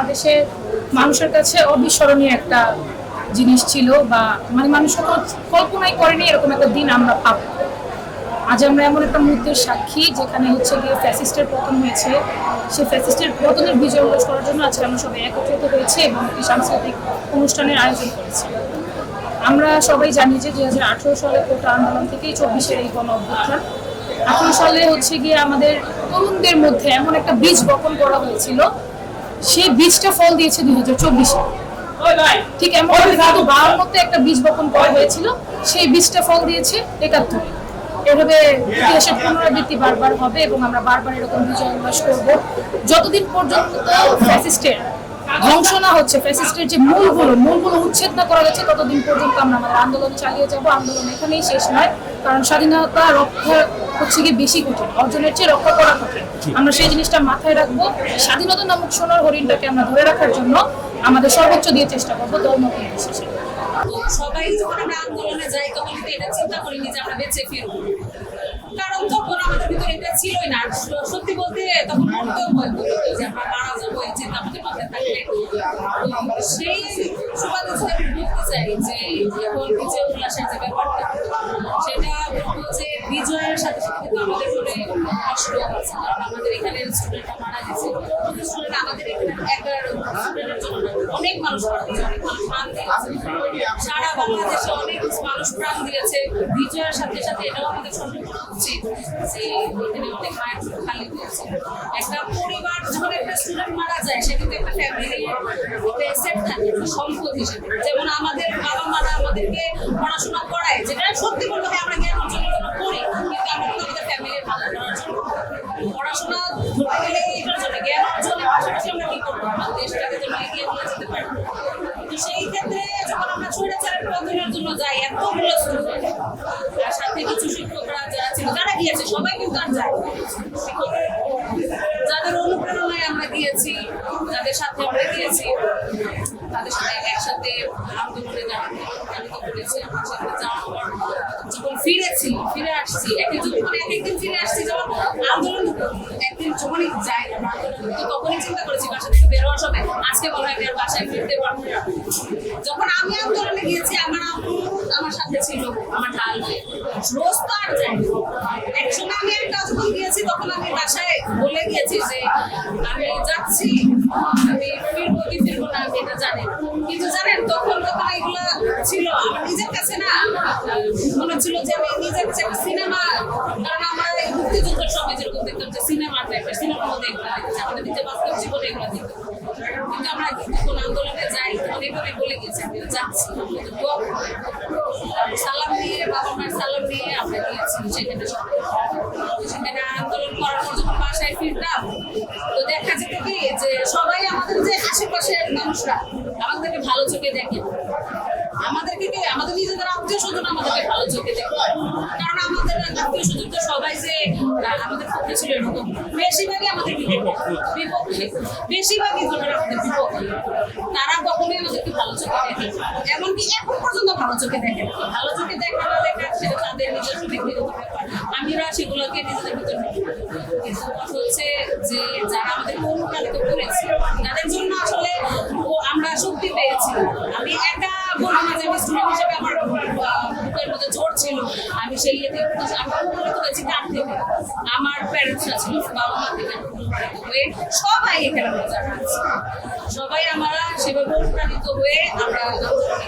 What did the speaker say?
বাংলাদেশের মানুষের কাছে অবিস্মরণীয় একটা জিনিস ছিল বা মানে মানুষ কল্পনাই করেনি এরকম একটা দিন আমরা পাবো। আজ আমরা এমন একটা মুহূর্তের সাক্ষী যেখানে হচ্ছে গিয়ে ফ্যাসিস্টের পতন হয়েছে। সেই ফ্যাসিস্টের পতনের বিজয় উল্লাস করার জন্য আজকে আমরা সবাই একত্রিত হয়েছে এবং একটি সাংস্কৃতিক অনুষ্ঠানের আয়োজন করেছি। আমরা সবাই জানি যে দুই হাজার আঠেরো সালে কোটা আন্দোলন থেকেই চব্বিশের এই গণ অভ্যুত্থান। আঠারো সালে হচ্ছে গিয়ে আমাদের তরুণদের মধ্যে এমন একটা বীজ বপন করা হয়েছিল সেই বীজটা ফল দিয়েছে দুই হাজার চব্বিশে। ঠিক এমন কিন্তু মধ্যে একটা বীজ বপন করা হয়েছিল, সেই বীজটা ফল দিয়েছে একাত্তরে। এভাবে ইতিহাসের পুনরাবৃত্তি বারবার হবে এবং আমরা বারবার এরকম বিজয় উল্লাস করব। যতদিন পর্যন্ত ফ্যাসিস্টের ধ্বংস না হচ্ছে ফ্যাসিস্টের যে মূলগুলো মূলগুলো উচ্ছেদ না করা যাচ্ছে ততদিন পর্যন্ত আমরা আমাদের আন্দোলন চালিয়ে যাব। আন্দোলন এখানেই শেষ নয় কারণ স্বাধীনতা রক্ষা হচ্ছে গিয়ে বেশি কঠিন অর্জনের চেয়ে রক্ষা করা কঠিন। আমরা সেই জিনিসটা মাথায় রাখব স্বাধীনতা নামক সোনার হরিণটাকে আমরা ধরে রাখার জন্য আমাদের সর্বোচ্চ দিয়ে চেষ্টা করব ধর্ম তো সবাই যখন আমরা আন্দোলনে যাই তখন কিন্তু এটা চিন্তা করিনি যে আমরা বেঁচে ফিরবো। কারণ তখন আমাদের ভিতরে এটা ছিলই না। সত্যি বলতে তখন মরতেও ভয় করতো। সেই সুবাদে চাই যে এখন বিজয় উল্লাসের যে ব্যাপারটা, সেটা বিজয়ের সাথে সাথে আমাদের মনে কষ্ট আছে। কারণ আমাদের এখানে স্টুডেন্টরা মারা গেছে। স্টুডেন্ট আমাদের এখানে একটা স্টুডেন্টের জন্য অনেক মানুষ মারা গেছে, অনেক মানুষ প্রাণ দিয়েছে। সারা বাংলাদেশে অনেক মানুষ প্রাণ দিয়েছে। বিজয়ের সাথে সাথে এটাও আমাদের করা উচিত যে এখানে অনেক মায়ের খালি হয়েছে। একটা পরিবার যখন একটা স্টুডেন্ট মারা যায়, সে কিন্তু একটা ফ্যামিলি সম্পদ হিসেবে। যেমন আমাদের বাবা মারা আমাদেরকে পড়াশোনা করায়, যেটা সত্যি বলতে হয় আমরা জ্ঞান অর্জনের জন্য করি, কিন্তু আমরা কিন্তু আমাদের ফ্যামিলির ভালো করার জন্য পড়াশোনা ধরতে গেলে এটার জন্য জ্ঞান অর্জনের পাশাপাশি আমরা কি করব? আমাদের দেশটাকে যেন এগিয়ে নিয়ে যেতে পারি। তো সেই ক্ষেত্রে যখন আমরা ছুঁড়েচারের পথনের জন্য যাই এতগুলো স্টুডেন্ট তার সাথে কিছু শিক্ষকরা যারা ছিল, যারা গিয়েছে, সবাই কিন্তু আর যায় শিক্ষক যাদের অনুপ্রেরণায় আমরা গিয়েছি যাদের সাথে আমরা গিয়েছি তাদের সাথে একসাথে আন্দোলনে জানাতে জানিত করেছি? আমার সাথে যাওয়ার পর যখন ফিরেছি, ফিরে আসছি এক একজন যখন এক একদিন ফিরে আসছি, যখন আন্দোলন একদিন যখনই যাই তো তখনই চিন্তা করেছি বাসা থেকে বেরোয়ার সময় আজকে মনে হয় আর বাসায় ফিরতে পারব না। যখন আমি আন্দোলনে গিয়েছি, আমার আম্মু আমার সাথে ছিল, আমার হয়ে রোজ তো আর যাই কিন্তু জানেন, তখন তখন এগুলো ছিল, আমার নিজের কাছে না, মনে হচ্ছিল যে আমি নিজের কাছে একটা সিনেমা, কারণ আমরা এই মুক্তিযুদ্ধের সময় যেরকম দেখতাম যে সিনেমা টাইপের সিনেমার মধ্যে এগুলো দেখছি আমাদের নিজের বাস্তব জীবনে এগুলো দেখতাম কিন্তু আমরা যখন আন্দোলনে যাই তখন এইভাবে বলে গেছি আমি যাচ্ছি দোয়া। সালাম দিয়ে, বাবা মার সালাম নিয়ে আমরা গিয়েছি সেখানে সেখানে আন্দোলন করার পর যখন বাসায় ফিরতাম, তো দেখা যেত আশেপাশের মানুষরা আমাদেরকে ভালো চোখে দেখে। আমাদেরকে কে আমাদের নিজেদের আত্মীয় স্বজন আমাদেরকে ভালো চোখে দেখে? কারণ আমাদের আত্মীয় স্বজন তো সবাই যে আমাদের পক্ষে ছিল এরকম। বেশিরভাগই আমাদের বিপক্ষে। বেশিরভাগই ধরনের আমাদের বিপক্ষে। তারা কখনোই আমাদেরকে ভালো চোখে দেখে। এমনকি এখন পর্যন্ত ভালো চোখে দেখে ভালো চোখে দেখা না, দেখা সেটা তাদের নিজস্ব ব্যক্তিগত ব্যাপার। আমরা সেগুলোকে নিজেদের ভিতরে কিন্তু হচ্ছে যে, যারা আমাদের অনুপ্রাণিত করেছে, তাদের আমি একটা বলব না যে আমি স্টুডেন্ট হিসেবে আমার বুকের মধ্যে জোর ছিল। আমি সেই ইয়েতে আমি অনুপ্রাণিত হয়েছি কার থেকে। আমার প্যারেন্টসরা ছিল, বাবা মা থেকে অনুপ্রাণিত হয়ে সবাই এখানে মজা সবাই আমরা সেভাবে অনুপ্রাণিত হয়ে আমরা আন্দোলনে